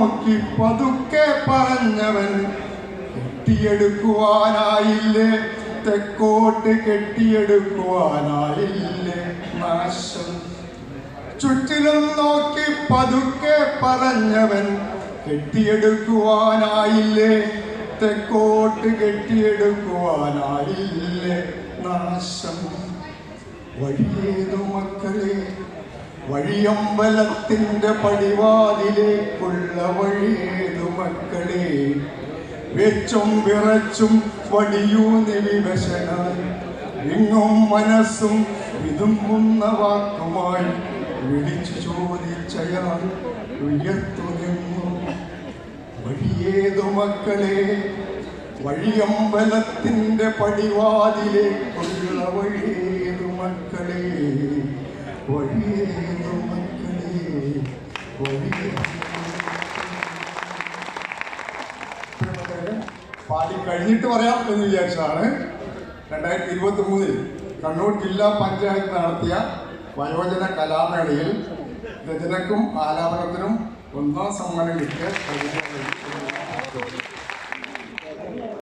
നോക്കി പതുക്കെ പറഞ്ഞവൻ കെട്ടിയെടുക്കുവാനായില്ലേ? തെക്കോട്ട് കെട്ടിയെടുക്കുവാനായില്ലേ? നാശം. ചുറ്റിലും നോക്കി പതുക്കെ പറഞ്ഞവൻ കെട്ടിയെടുക്കുവാനായില്ലേ? തെക്കോട്ട് കെട്ടിയെടുക്കുവാനായില്ലേ? നാശം. വഴിയേതു മക്കളെ വഴിയമ്പലത്തിന്റെ പടിവാതിലേക്കുള്ള വഴിയേതു മക്കളെ. വെച്ചും വിറച്ചും വടിയൂന്നി വിവശനാൽ വിങ്ങും മനസ്സും വിതുമ്പുന്ന വാക്കുമായി വിളിച്ചു ചോദിച്ചയാൾ ഉയർത്തു നിന്നു. വഴിയേതു മക്കളെ വഴിയമ്പലത്തിന്റെ പടിവാതിലേക്കുള്ള വഴിയേതു മക്കളെ. പ്രിയപ്പെട്ടവരെ, പാടി കഴിഞ്ഞിട്ട് പറയാം എന്ന് വിചാരിച്ചതാണ്. രണ്ടായിരത്തി ഇരുപത്തി മൂന്നിൽ കണ്ണൂർ ജില്ലാ പഞ്ചായത്ത് നടത്തിയ വയോജന കലാമേളയിൽ രചനക്കും ആലാപനത്തിനും ഒന്നാം സമ്മാനം കിട്ടിയ